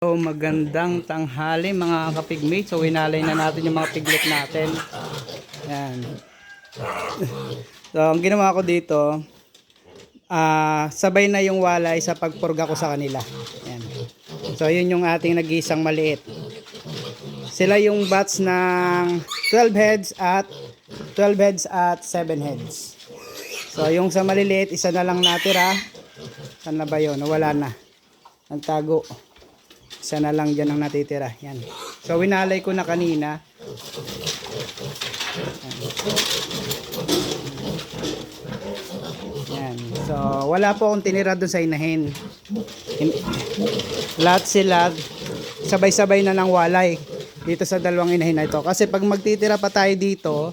So, magandang tanghali mga kapigmate. So, winalay na natin yung mga piglet natin. Yan. So, ang ginawa ko dito, ah sabay na yung walay sa pagpurga ko sa kanila. Yan. So, yun yung ating nag-iisang maliit. Sila yung batch ng 12 heads at 12 heads at 7 heads. So, yung sa maliliit, isa na lang natira. Saan na ba yun? Wala na. Nagtago. Isa na lang dyan ang natitira. Yan. So, winalay ko na kanina. Yan. So, wala po akong tinira doon sa inahin. Hin- Lahat sila sabay-sabay na ng walay dito sa dalawang inahin na ito. Kasi pag magtitira pa tayo dito,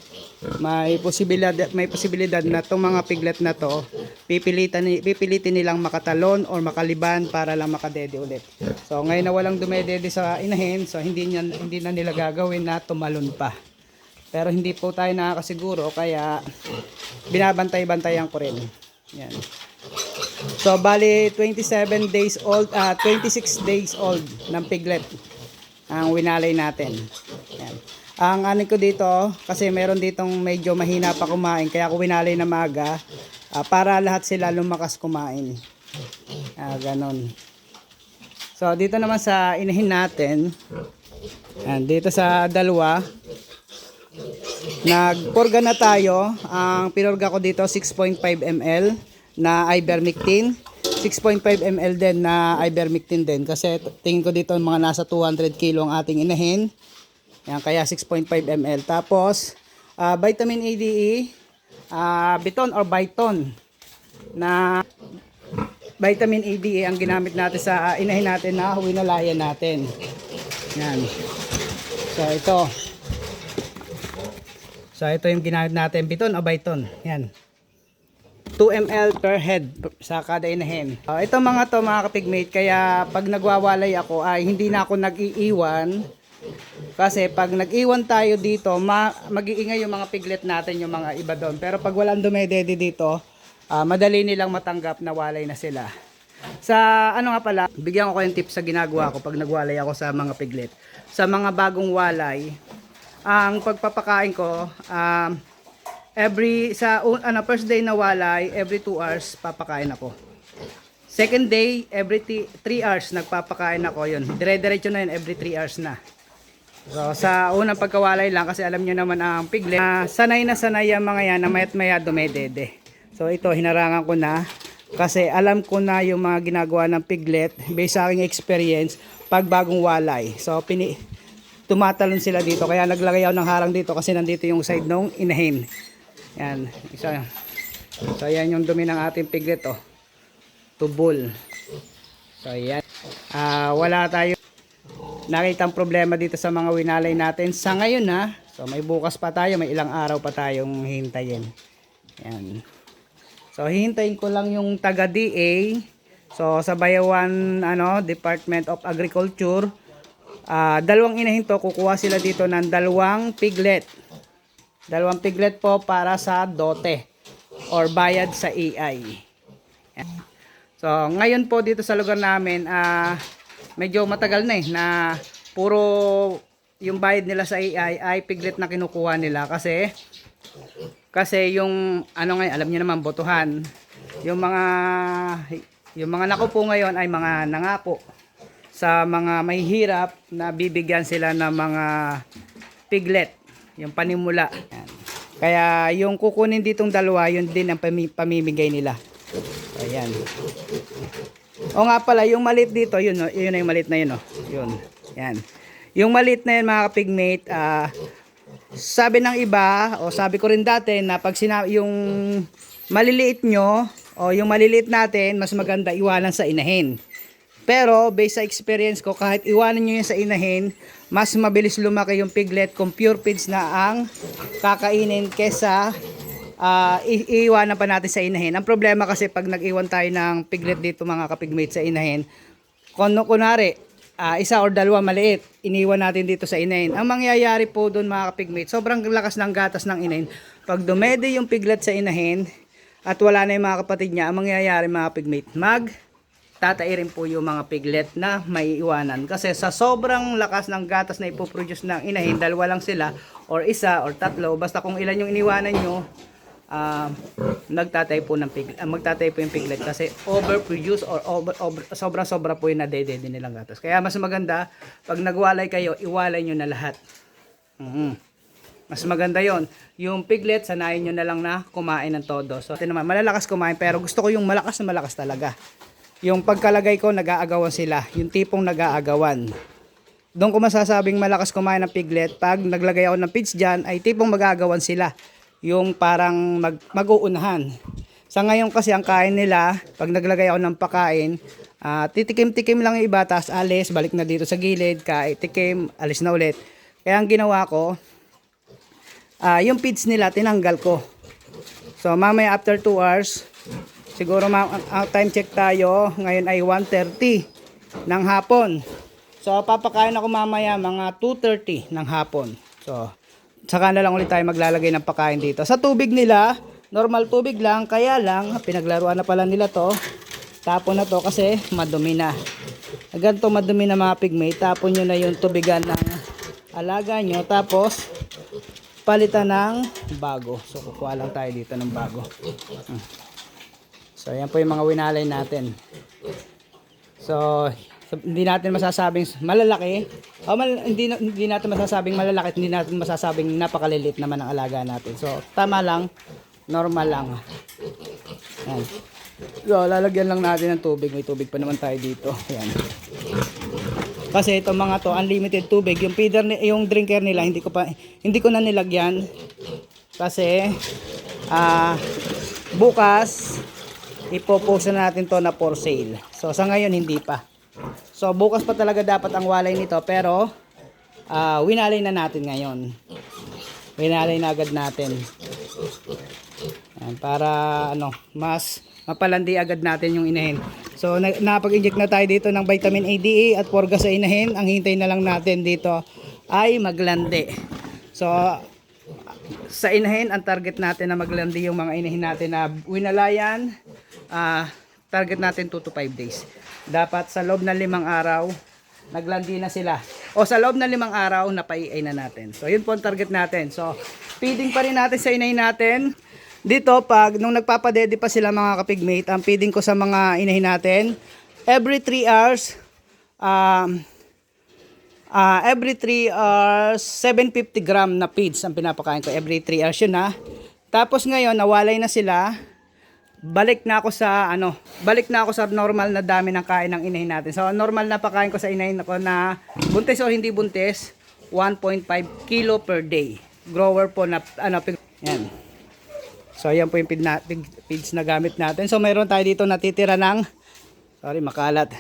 may posibilidad may posibilidad na tong mga piglet na to pipilitan ni- pipilitin nilang makatalon or makaliban para lang makadede ulit. So ngayon na walang dumedede sa inahin, so hindi niya, hindi na nila gagawin na tumalon pa. Pero hindi po tayo nakakasiguro kaya binabantay-bantayan ko rin. Yan. So bali 27 days old, ah 26 days old ng piglet ang winalay natin. Yan. Ang ano ko dito, kasi meron ditong medyo mahina pa kumain, kaya ako winalay na maga ah, para lahat sila lumakas kumain. Ah, ganon. So, dito naman sa inahin natin, yan, dito sa dalawa, nagpurga na tayo. Ang pinurga ko dito, 6.5 ml na ivermectin. 6.5 ml din na ivermectin din kasi tingin ko dito mga nasa 200 kilo ang ating inahin. Yan, kaya 6.5 ml. Tapos, ah, vitamin A, Ah, biton or biton na vitamin A, DE ang ginamit natin sa ah, inahin natin na winalayan natin. Yan. So, ito. So, ito yung ginamit natin. Biton o biton. Yan. 2 ml per head sa kada inahin. Uh, ito mga to mga kapigmate, kaya pag nagwawalay ako ay hindi na ako nag-iiwan. Kasi pag nag-iwan tayo dito, ma mag-iingay yung mga piglet natin, yung mga iba doon. Pero pag walang dumedede dito, ah, madali nilang matanggap na walay na sila. Sa ano nga pala, bigyan ko kayo ng tips sa ginagawa ko pag nagwalay ako sa mga piglet. Sa mga bagong walay, ang pagpapakain ko, um, every sa ano first day na walay, every 2 hours papakain ako. Second day, every 3 hours nagpapakain ako 'yun. Dire-diretso na 'yun every 3 hours na. So sa unang pagkawalay lang kasi alam niyo naman ang piglet, ah, sanay na sanay ang mga yan na mayat maya dumedede. So ito hinarangan ko na kasi alam ko na yung mga ginagawa ng piglet based sa aking experience pag bagong walay. So pini tumatalon sila dito kaya naglagay ako ng harang dito kasi nandito yung side ng inahin. Yan, isa. So yan yung dumi ng ating piglet oh. Tubol. So yan. Ah, wala tayo nakitang problema dito sa mga winalay natin sa ngayon ha. So may bukas pa tayo, may ilang araw pa tayong hintayin. Yan. So hihintayin ko lang yung taga DA. So sa Bayawan ano, Department of Agriculture, ah dalawang inahin to, kukuha sila dito ng dalawang piglet. Dalawang piglet po para sa dote or bayad sa AI. Yan. So ngayon po dito sa lugar namin, ah medyo matagal na eh na puro yung bayad nila sa AI ay piglet na kinukuha nila kasi kasi yung ano ngayon alam niyo naman botohan. Yung mga yung mga nakupo ngayon ay mga nangako sa mga mahihirap na bibigyan sila ng mga piglet yung panimula. Kaya yung kukunin ditong dalawa yun din ang pami- pamimigay nila. Ayan o nga pala, yung malit dito, yun, oh, yun na yung malit na yun, oh. Yun. Yan. Yung malit na yun, mga kapigmate, ah, sabi ng iba, o sabi ko rin dati, na pag sina yung maliliit nyo, o yung maliliit natin, mas maganda iwanan sa inahin. Pero, based sa experience ko, kahit iwanan nyo yun sa inahin, mas mabilis lumaki yung piglet kung pure feeds na ang kakainin kesa ah i- iiwanan pa natin sa inahin. Ang problema kasi pag nag-iwan tayo ng piglet dito mga kapigmate sa inahin, kung kunwari, ah, isa or dalawa maliit, iniwan natin dito sa inahin. Ang mangyayari po doon mga kapigmate, sobrang lakas ng gatas ng inahin. Pag dumede yung piglet sa inahin, at wala na yung mga kapatid niya, ang mangyayari mga kapigmate, mag tatairin po yung mga piglet na may iwanan. Kasi sa sobrang lakas ng gatas na ipoproduce ng inahin, dalawa lang sila, or isa, or tatlo, basta kung ilan yung iniwanan nyo, ah nagtatay po ng piglet, magtatay po yung piglet kasi overproduce or over, over sobrang sobra po yung nadedede nilang gatas. Kaya mas maganda pag nagwalay kayo, iwalay nyo na lahat. Mhm. Mas maganda yon. Yung piglet, sanayin nyo na lang na kumain ng todo. So, ito naman, malalakas kumain, pero gusto ko yung malakas na malakas talaga. Yung pagkalagay ko, nag-aagawan sila. Yung tipong nag-aagawan. Doon ko masasabing malakas kumain ng piglet. Pag naglagay ako ng feeds dyan, ay tipong mag-aagawan sila. Yung parang mag, mag-uunahan. Sa ngayon kasi ang kain nila, pag naglagay ako ng pakain, ah, titikim-tikim lang yung iba, tapos alis, balik na dito sa gilid, kain, tikim, alis na ulit. Kaya ang ginawa ko, ah, yung feeds nila, tinanggal ko. So mamaya after 2 hours, siguro ma- ang time check tayo, ngayon ay 1.30 ng hapon. So papakain ako mamaya mga 2.30 ng hapon. So saka na lang ulit tayo maglalagay ng pakain dito. Sa tubig nila, normal tubig lang, kaya lang pinaglaruan na pala nila to. Tapon na to kasi madumi na. Ganito madumi na mga pigmate, tapon nyo na yung tubigan ng alaga nyo. Tapos palitan ng bago. So kukuha lang tayo dito ng bago. Hmm. So yan po yung mga winalay natin. So, hindi natin masasabing malalaki. O mal, hindi, hindi natin masasabing malalaki, hindi natin masasabing napakalilit naman ang alaga natin. So tama lang, normal lang. Yan. So, lalagyan lang natin ng tubig. May tubig pa naman tayo dito. Yan. Kasi itong mga to unlimited tubig, yung feeder yung drinker nila hindi ko pa hindi ko na nilagyan kasi ah bukas ipopost na natin to na for sale. So sa ngayon hindi pa. So bukas pa talaga dapat ang walay nito pero ah winalay na natin ngayon. Winalay na agad natin. Yan, para ano, mas mapalandi agad natin yung inahin. So na- napag-inject na tayo dito ng vitamin A, D, E at porga sa inahin. Ang hintay na lang natin dito ay maglandi. So sa inahin, ang target natin na maglandi yung mga inahin natin na winalayan, ah, target natin 2 to 5 days. Dapat sa loob ng limang araw, naglandi na sila. O sa loob ng limang araw, napaiay na natin. So yun po ang target natin. So feeding pa rin natin sa inahin natin. Dito, pag nung nagpapadede pa sila mga kapigmate, ang feeding ko sa mga inahin natin, every 3 hours, um, Ah, every 3 hours, 750 gram na feeds ang pinapakain ko. Every 3 hours yun ha. Tapos ngayon, nawalay na sila. Balik na ako sa ano, balik na ako sa normal na dami ng kain ng inahin natin. So normal na pakain ko sa inahin ko na buntis o hindi buntis, 1.5 kilo per day. Grower po na ano, pig- yan. So yan po yung feed na, feed- feeds na gamit natin. So mayroon tayo dito natitira ng sorry makalat.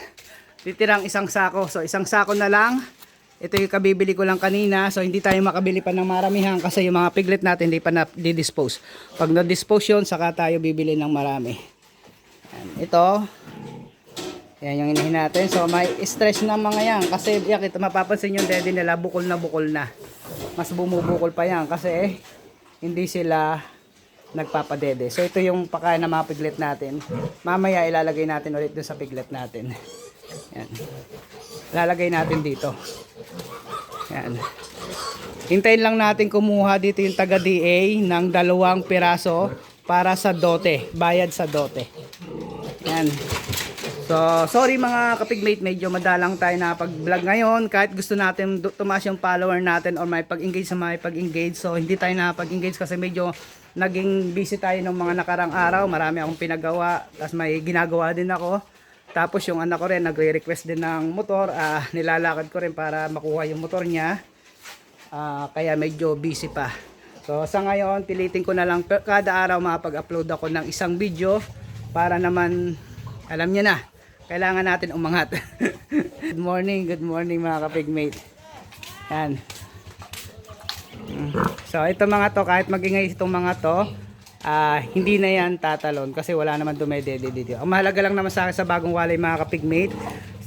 Titirang isang sako. So isang sako na lang. Ito yung kabibili ko lang kanina. So hindi tayo makabili pa ng maramihan kasi yung mga piglet natin hindi pa na dispose Pag na-dispose yun, saka tayo bibili ng marami. Yan. Ito. Yan yung inahin natin. So may stress na mga yan. Kasi yan, kita mapapansin yung daddy nila bukol na bukol na. Mas bumubukol pa yan kasi hindi sila nagpapadede. So ito yung pakain ng mga piglet natin. Mamaya ilalagay natin ulit dun sa piglet natin. Yan. Lalagay natin dito. Yan. Hintayin lang natin kumuha dito yung taga DA ng dalawang piraso para sa dote. Bayad sa dote. Yan. So, sorry mga kapigmate, medyo madalang tayo na pag-vlog ngayon. Kahit gusto natin tumaas yung follower natin or may pag-engage sa may pag-engage. So, hindi tayo na pag-engage kasi medyo naging busy tayo ng mga nakarang araw. Marami akong pinagawa. Tapos may ginagawa din ako. Tapos yung anak ko rin, nagre-request din ng motor. Ah, nilalakad ko rin para makuha yung motor niya. Ah, kaya medyo busy pa. So sa ngayon, pilitin ko na lang kada araw makapag-upload ako ng isang video para naman alam niya na, kailangan natin umangat. good morning, good morning mga kapigmate. Yan. Mm. So ito mga to, kahit magingay itong mga to, ah, hindi na yan tatalon kasi wala naman dumedede dito. Ang mahalaga lang naman sa sa bagong walay mga kapigmate,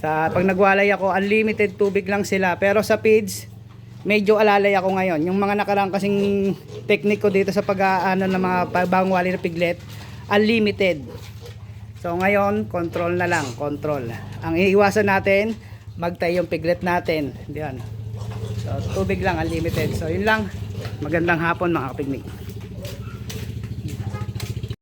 sa pag nagwalay ako, unlimited tubig lang sila. Pero sa feeds, medyo alalay ako ngayon. Yung mga nakarang kasing teknik ko dito sa pag-aano ng mga bagong walay na piglet, unlimited. So ngayon, control na lang, control. Ang iiwasan natin, magtay yung piglet natin. Diyan. So tubig lang, unlimited. So yun lang. Magandang hapon mga kapigmate.